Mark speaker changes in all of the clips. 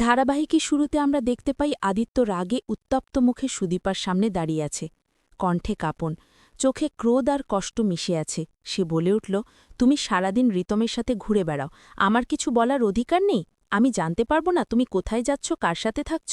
Speaker 1: ধারাবাহিকের শুরুতে আমরা দেখতে পাই আদিত্য রাগে উত্তপ্ত মুখে সুদীপার সামনে দাঁড়িয়ে আছে। কণ্ঠে কাঁপন, চোখে ক্রোধ আর কষ্ট মিশে আছে। সে বলে উঠল, তুমি সারাদিন রিতমের সাথে ঘুরে বেড়াও। আমার কিছু বলার অধিকার নেই। আমি জানতে পারব না তুমি কোথায় যাচ্ছ, কার সাথে থাকছ।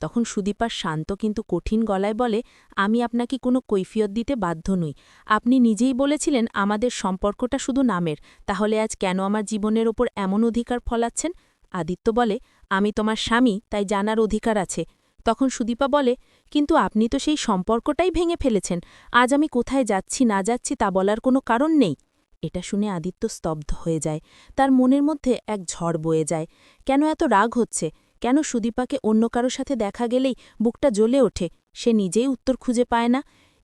Speaker 1: তখন সুদীপার শান্ত কিন্তু কঠিন গলায় বলে, আমি আপনাকে কোনো কৈফিয়ত দিতে বাধ্য নই। আপনি নিজেই বলেছিলেন আমাদের সম্পর্কটা শুধু নামের। তাহলে আজ কেন আমার জীবনের ওপর এমন অধিকার ফলাচ্ছেন? আদিত্য বলে, আমি তোমার স্বামী, তাই জানার অধিকার আছে। তখন সুদীপা বলে, কিন্তু আপনি তো সেই সম্পর্কটাই ভেঙে ফেলেছেন। আজ আমি কোথায় যাচ্ছি, না যাচ্ছি তা বলার কোনো কারণ নেই। এটা শুনে আদিত্য স্তব্ধ হয়ে যায়। তার মনের মধ্যে এক ঝড় বয়ে যায়। কেন এত রাগ হচ্ছে? কেন সুদীপাকে অন্য কারও সাথে দেখা গেলেই বুকটা জ্বলে ওঠে? সে নিজেই উত্তর খুঁজে পায় না।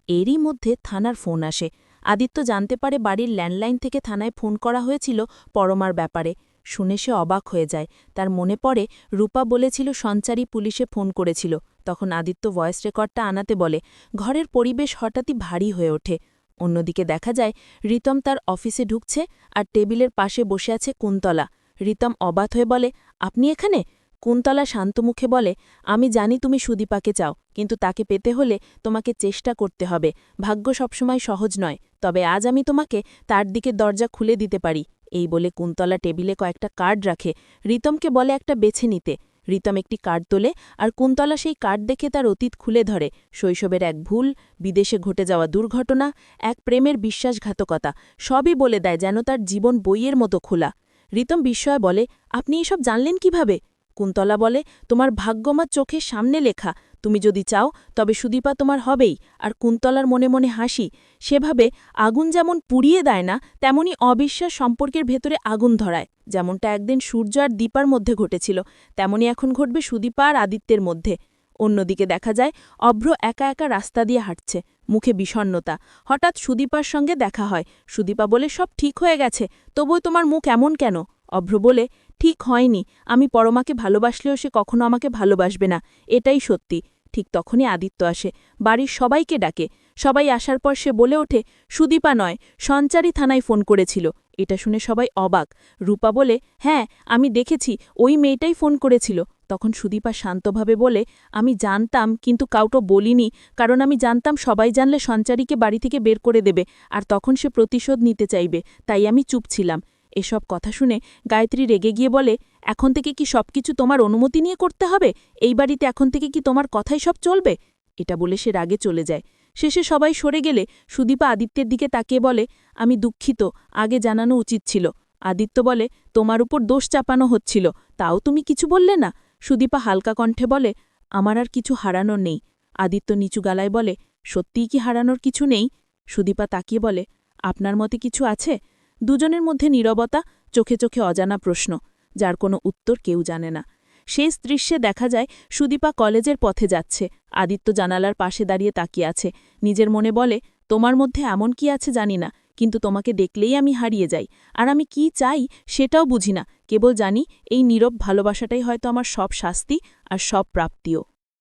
Speaker 1: এরই মধ্যে থানার ফোন আসে। আদিত্য জানতে পারে বাড়ির ল্যান্ডলাইন থেকে থানায় ফোন করা হয়েছিল পরমার ব্যাপারে। শুনে সে অবাক হয়ে যায়। তার মনে পড়ে, রূপা বলেছিল, সঞ্চারী পুলিশে ফোন করেছিল। তখন আদিত্য ভয়েস রেকর্ডটা আনাতে বলে, ঘরের পরিবেশ হঠাৎই ভারী হয়ে ওঠে। অন্যদিকে দেখা যায়, রিতম তার অফিসে ঢুকছে আর টেবিলের পাশে বসে আছে কুন্তলা। রিতম অবাত হয়ে বলে, আপনি এখানে? কুন্তলা শান্তমুখে বলে, আমি জানি তুমি সুদীপাকে চাও, কিন্তু তাকে পেতে হলে তোমাকে চেষ্টা করতে হবে। ভাগ্য সবসময় সহজ নয়, তবে আজ আমি তোমাকে তার দিকে দরজা খুলে দিতে পারি। এই বলে কুন্তলা টেবিলে কয়েকটা কার্ড রাখে। রিতমকে বলে একটা বেছে নিতে। রিতম একটি কার্ড তোলে আর কুন্তলা সেই কার্ড দেখে তার অতীত খুলে ধরে। শৈশবের এক ভুল, বিদেশে ঘটে যাওয়া দুর্ঘটনা, এক প্রেমের বিশ্বাসঘাতকতা, সবই বলে দেয় যেন তার জীবন বইয়ের মতো খোলা। রিতম বিস্ময় বলে, আপনি এসব জানলেন কীভাবে? কুন্তলা বলে, তোমার ভাগ্যমার চোখের সামনে লেখা। তুমি যদি চাও, তবে সুদীপা তোমার হবেই। আর কুন্তলার মনে মনে হাসি। সেভাবে আগুন যেমন পুড়িয়ে দেয় না, তেমনি অবিশ্বাস সম্পর্কের ভেতরে আগুন ধরায়। যেমনটা একদিন সূর্য আর দীপার মধ্যে ঘটেছিল, তেমনি এখন ঘটবে সুদীপা আর আদিত্যের মধ্যে। অন্যদিকে দেখা যায়, অভ্র একা একা রাস্তা দিয়ে হাঁটছে। মুখে বিষণ্নতা হঠাৎ সুদীপার সঙ্গে দেখা হয়। সুদীপা বলে, সব ঠিক হয়ে গেছে। তবুও তোমার মুখ এমন কেন? অভ্র বলে ঠিক হয়নি। আমি পরমাকে ভালোবাসলেও সে কখনো আমাকে ভালোবাসবে না। এটাই সত্যি। ঠিক তখনই আদিত্য আসে। বাড়ির সবাইকে ডাকে। সবাই আসার পর সে বলে ওঠে, সুদীপা নয়, সঞ্চারী থানায় ফোন করেছিল। এটা শুনে সবাই অবাক। রূপা বলে হ্যাঁ আমি দেখেছি, ওই মেয়েটাই ফোন করেছিল। তখন সুদীপা শান্তভাবে বলে, আমি জানতাম, কিন্তু কাউটো বলিনি, কারণ আমি জানতাম সবাই জানলে সঞ্চারীকে বাড়ি থেকে বের করে দেবে, আর তখন সে প্রতিশোধ নিতে চাইবে, তাই আমি চুপ ছিলাম। এসব কথা শুনে গায়ত্রী রেগে গিয়ে বলে, এখন থেকে কি সবকিছু তোমার অনুমতি নিয়ে করতে হবে? এই বাড়িতে এখন থেকে কি তোমার কথাই সব চলবে? এটা বলে সে রাগে চলে যায়। শেষে সবাই সরে গেলে সুদীপা আদিত্যের দিকে তাকিয়ে বলে, আমি দুঃখিত, আগে জানানো উচিত ছিল। আদিত্য বলে, তোমার উপর দোষ চাপানো হচ্ছিল, তাও তুমি কিছু বললে না? সুদীপা হালকা কণ্ঠে বলে, আমার আর কিছু হারানোর নেই। আদিত্য নিচু গালায় বলে, সত্যিই কি হারানোর কিছু নেই? সুদীপা তাকিয়ে বলে, আপনার মতে কিছু আছে? দুজনের মধ্যে নীরবতা চোখে চোখে অজানা প্রশ্ন, যার কোনো উত্তর কেউ জানে না। শেষ দৃশ্যে দেখা যায়, সুদীপা কলেজের পথে যাচ্ছে। আদিত্য জানালার পাশে দাঁড়িয়ে তাকিয়ে আছে। নিজের মনে বলে, তোমার মধ্যে এমন কি আছে জানি না, কিন্তু তোমাকে দেখলেই আমি হারিয়ে যাই। আর আমি কি চাই সেটাও বুঝি না। কেবল জানি, এই নীরব ভালোবাসাটাই হয়তো আমার সব শাস্তি আর সব প্রাপ্তিও।